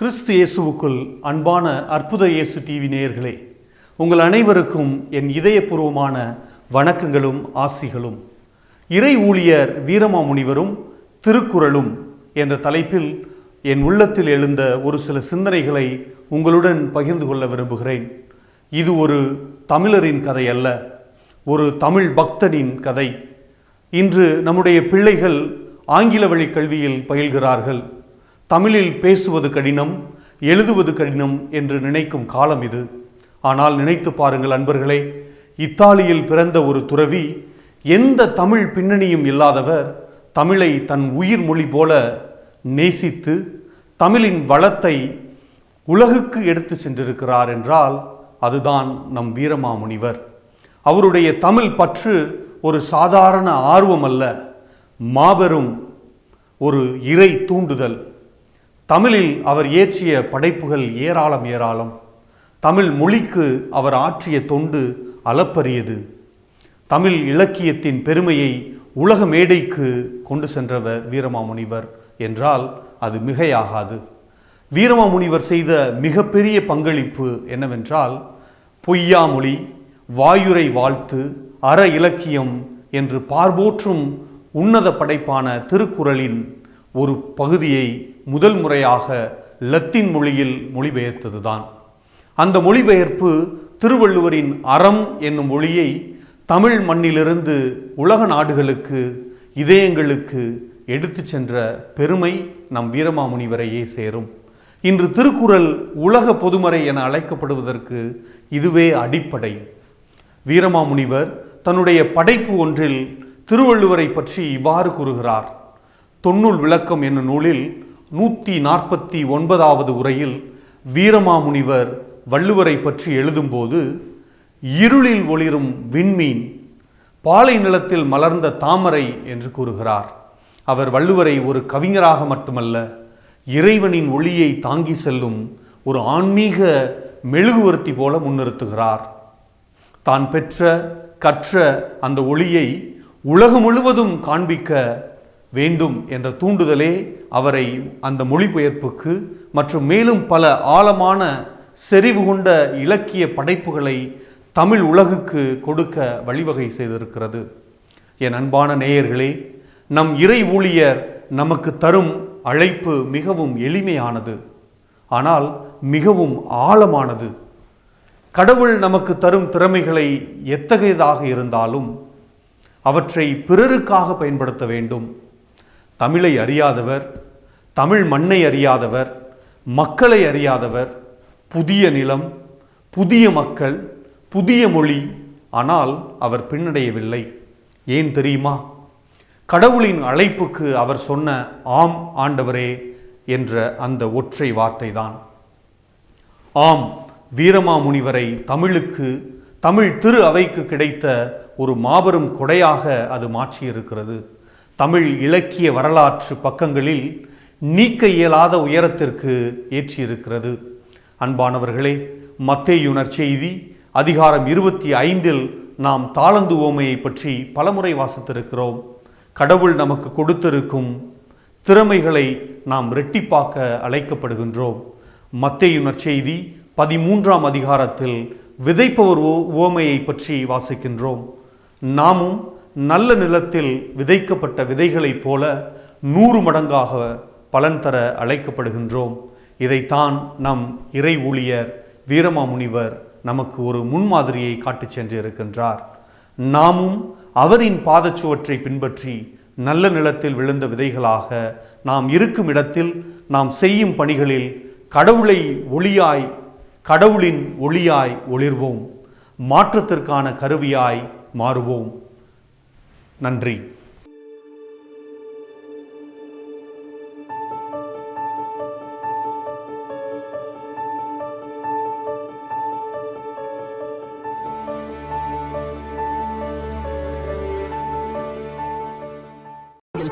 கிறிஸ்து இயேசுவுக்குள் அன்பான அற்புத இயேசு டிவி நேயர்களே உங்கள் அனைவருக்கும் என் இதயபூர்வமான வணக்கங்களும் ஆசிகளும். இறை ஊழியர் வீரமாமுனிவரும் திருக்குறளும் என்ற தலைப்பில் என் உள்ளத்தில் எழுந்த ஒரு சில சிந்தனைகளை உங்களுடன் பகிர்ந்து கொள்ள விரும்புகிறேன். இது ஒரு தமிழரின் கதை அல்ல ஒரு தமிழ் பக்தனின் கதை. இன்று நம்முடைய பிள்ளைகள் ஆங்கில வழி கல்வியில் பயில்கிறார்கள். தமிழில் பேசுவது கடினம் எழுதுவது கடினம் என்று நினைக்கும் காலம் இது. ஆனால் நினைத்து பாருங்கள் அன்பர்களே இத்தாலியில் பிறந்த ஒரு துறவி எந்த தமிழ் பின்னணியும் இல்லாதவர் தமிழை தன் உயிர் மொழி போல நேசித்து தமிழின் வளத்தை உலகுக்கு எடுத்து சென்றிருக்கிறார் என்றால் அதுதான் நம் வீரமாமுனிவர். அவருடைய தமிழ் பற்று ஒரு சாதாரண ஆர்வம் அல்ல மாபெரும் ஒரு இறை தூண்டுதல். தமிழில் அவர் இயற்றிய படைப்புகள் ஏராளம் ஏராளம். தமிழ் மொழிக்கு அவர் ஆற்றிய தொண்டு அளப்பரியது. தமிழ் இலக்கியத்தின் பெருமையை உலக மேடைக்கு கொண்டு சென்றவர் வீரமாமுனிவர் என்றால் அது மிகையாகாது. வீரமாமுனிவர் செய்த மிகப்பெரிய பங்களிப்பு என்னவென்றால் பொய்யாமொழி வாயுரை வாழ்த்து அற இலக்கியம் என்று பார்போற்றும் உன்னத படைப்பான திருக்குறளின் ஒரு பகுதியை முதல் முறையாக லத்தீன் மொழியில் மொழிபெயர்த்ததுதான். அந்த மொழிபெயர்ப்பு திருவள்ளுவரின் அறம் என்னும் மொழியை தமிழ் மண்ணிலிருந்து உலக நாடுகளுக்கு இதயங்களுக்கு எடுத்துச் சென்ற பெருமை நம் வீரமாமுனிவரையே சேரும். இன்று திருக்குறள் உலக பொதுமறை என அழைக்கப்படுவதற்கு இதுவே அடிப்படை. வீரமாமுனிவர் தன்னுடைய படைப்பு ஒன்றில் திருவள்ளுவரை பற்றி இவ்வாறு கூறுகிறார். தொன்னுள் விளக்கம் என்னும் நூலில் நூற்றி நாற்பத்தி ஒன்பதாவது உரையில் வீரமாமுனிவர் வள்ளுவரை பற்றி எழுதும்போது இருளில் ஒளிரும் விண்மீன் பாலை நிலத்தில் மலர்ந்த தாமரை என்று கூறுகிறார். அவர் வள்ளுவரை ஒரு கவிஞராக மட்டுமல்ல இறைவனின் ஒளியை தாங்கி செல்லும் ஒரு ஆன்மீக மெழுகுவர்த்தி போல முன்னிறுத்துகிறார். தான் பெற்ற கற்ற அந்த ஒளியை உலகம் முழுவதும் காண்பிக்க வேண்டும் என்ற தூண்டுதலே அவரை அந்த மொழிபெயர்ப்புக்கு மற்றும் மேலும் பல ஆழமான செறிவு கொண்ட இலக்கிய படைப்புகளை தமிழ் உலகுக்கு கொடுக்க வழிவகை செய்திருக்கிறது. என் அன்பான நேயர்களே நம் இறை ஊழியர் நமக்கு தரும் அழைப்பு மிகவும் எளிமையானது. ஆனால் மிகவும் ஆழமானது. கடவுள் நமக்கு தரும் திறமைகளை எத்தகையதாக இருந்தாலும் அவற்றை பிறருக்காக பயன்படுத்த வேண்டும். தமிழை அறியாதவர் தமிழ் மண்ணை அறியாதவர் மக்களை அறியாதவர் புதிய நிலம் புதிய மக்கள் புதிய மொழி ஆனால் அவர் பின்னடையவில்லை. ஏன் தெரியுமா? கடவுளின் அழைப்புக்கு அவர் சொன்ன ஆம் ஆண்டவரே என்ற அந்த ஒற்றை வார்த்தைதான். ஆம் வீரமாமுனிவரை தமிழுக்கு தமிழ் திரு அவைக்கு கிடைத்த ஒரு மாபெரும் கொடையாக அது மாற்றியிருக்கிறது. தமிழ் இலக்கிய வரலாற்று பக்கங்களில் நீக்க இயலாத உயரத்திற்கு ஏற்றியிருக்கிறது. அன்பானவர்களே மத்தேயுணர் செய்தி அதிகாரம் இருபத்தி ஐந்தில் நாம் தாளந்து ஓமையை பற்றி பலமுறை வாசித்திருக்கிறோம். கடவுள் நமக்கு கொடுத்திருக்கும் திறமைகளை நாம் ரெட்டிப்பாக்க அழைக்கப்படுகின்றோம். மத்தேயுனர் செய்தி பதிமூன்றாம் அதிகாரத்தில் விதைப்பவர் ஓ- உவமையை பற்றி வாசிக்கின்றோம். நாமும் நல்ல நிலத்தில் விதைக்கப்பட்ட விதைகளைப் போல நூறு மடங்காக பலன் தர அழைக்கப்படுகின்றோம். இதைத்தான் நம் இறை ஊழியர் வீரமாமுனிவர் நமக்கு ஒரு முன்மாதிரியை காட்டிச் சென்றிருக்கின்றார். நாமும் அவரின் பாதச்சுவற்றை பின்பற்றி நல்ல நிலத்தில் விழுந்த விதைகளாக நாம் இருக்கும் இடத்தில் நாம் செய்யும் பணிகளில் கடவுளை ஒளியாய் கடவுளின் ஒளியாய் ஒளிர்வோம். மாற்றத்திற்கான கருவியாய் மாறுவோம். நன்றி.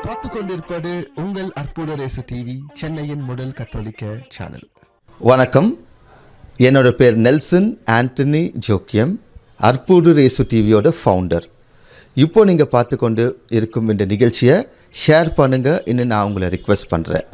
பார்த்து கொண்டிருப்பது உங்கள் அற்புத ரேசு டிவி சென்னையின் முதல் கத்தோலிக்க சேனல் வணக்கம். என்னோட பேர் நெல்சன் ஆண்டனி ஜோக்கியம் அற்புத ரேசு டிவியோட ஃபவுண்டர் இப்போ நீங்கள் பார்த்து கொண்டு இருக்கும் இந்த நிகழ்ச்சியை ஷேர் பண்ணுங்கள் இன்னும் நான் உங்களை ரிக்வெஸ்ட் பண்ணுறேன்